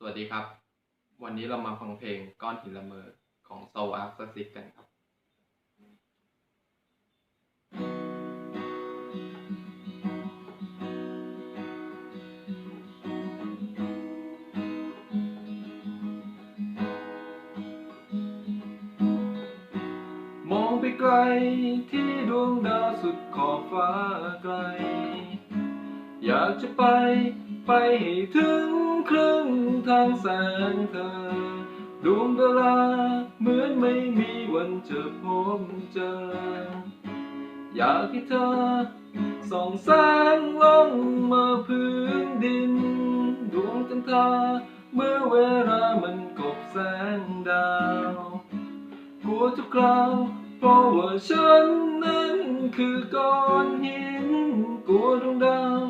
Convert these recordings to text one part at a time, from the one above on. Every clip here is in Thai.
สวัสดีครับ วันนี้เรามาฟังเพลงก้อนหินละเมอของ Soul Ark s i x กันครับมองไปไกลที่ดวงดาวสุดขอบฟ้าไกล อยากจะไป ไปให้ถึงครึ่งทางแสงเธอดวงดาราเหมือนไม่มีวันจะพบเจอ อยากให้เธอส่องแสงลงมาพื้นดิน ดวงจันทราเมื่อเวลามันกบแสงดาวกลัวทุกคราวเพราะว่าฉันนั้นคือก้อนหินกลัวดวงดาว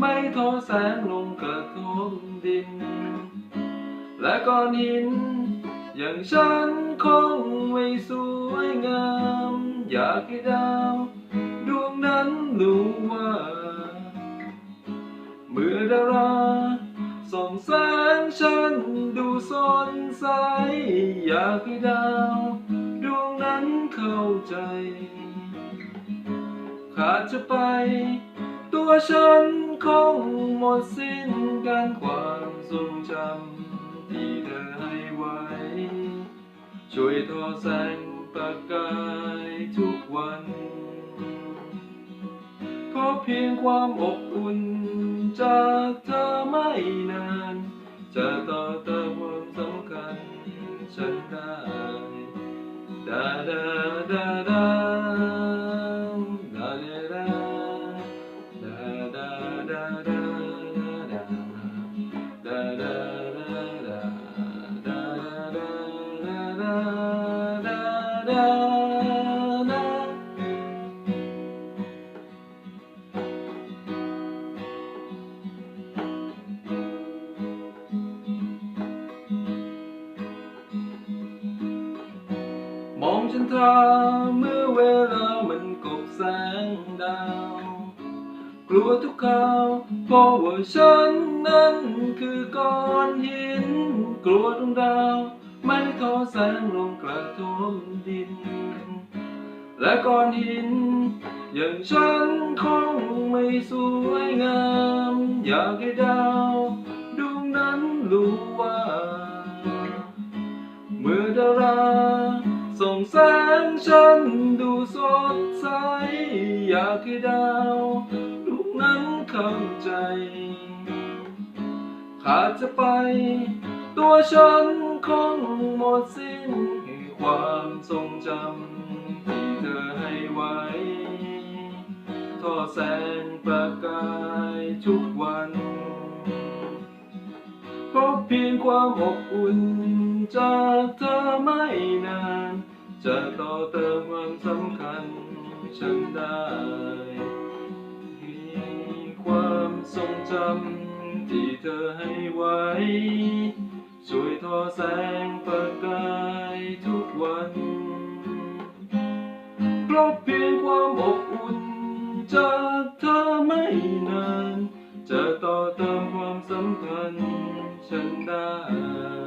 ไม่ทอแสงลงกระทบดิน และก้อนหิน อย่างฉันคงไม่สวยงาม อยากให้ดาวดวงนั้นรู้ว่า เมื่อดาราส่องแสงฉันดูสดใส อยากให้ดาวดวงนั้นเข้าใจ ขาดจะไป ตัวฉัน คงหมดสิ้นการความทรงจำที่เธอให้ไว้ ช่วยทอแสงประกายทุกวันขอเพียงความอบอุ่นจากเธอไม่นาน จะต่อเติมความสำคัญฉันได้ดาดา มองฉันทราเมื่อเวลามันกบแสงดาว กลัวทุกคราวเพราะว่าฉันนั้นคือก้อนหิน กลัวดวงดาวไม่ทอแสงลงกระทบดิน และก้อนหิน อย่างฉันคงไม่สวยงาม อยากให้ดาวดวงนั้นรู้ว่า เมื่อดาราส่งแสงฉันดูสดใส อยากให้ดาว เข้าใจ ขาดจะไป ตัวฉันคงหมดสิ้นคือความทรงจำที่เธอให้ไว้ทอแสงประกายทุกวันพบเพียงความอบอุ่นจากเธอไม่นาน จะต่อเติมความสำคัญฉันได้ ความทรงจำที่เธอให้ไว้ ช่วยทอแสงประกายทุกวันเพราะเพียงความอบอุ่นจากเธอไม่นาน จะต่อเติมความสำคัญฉันได้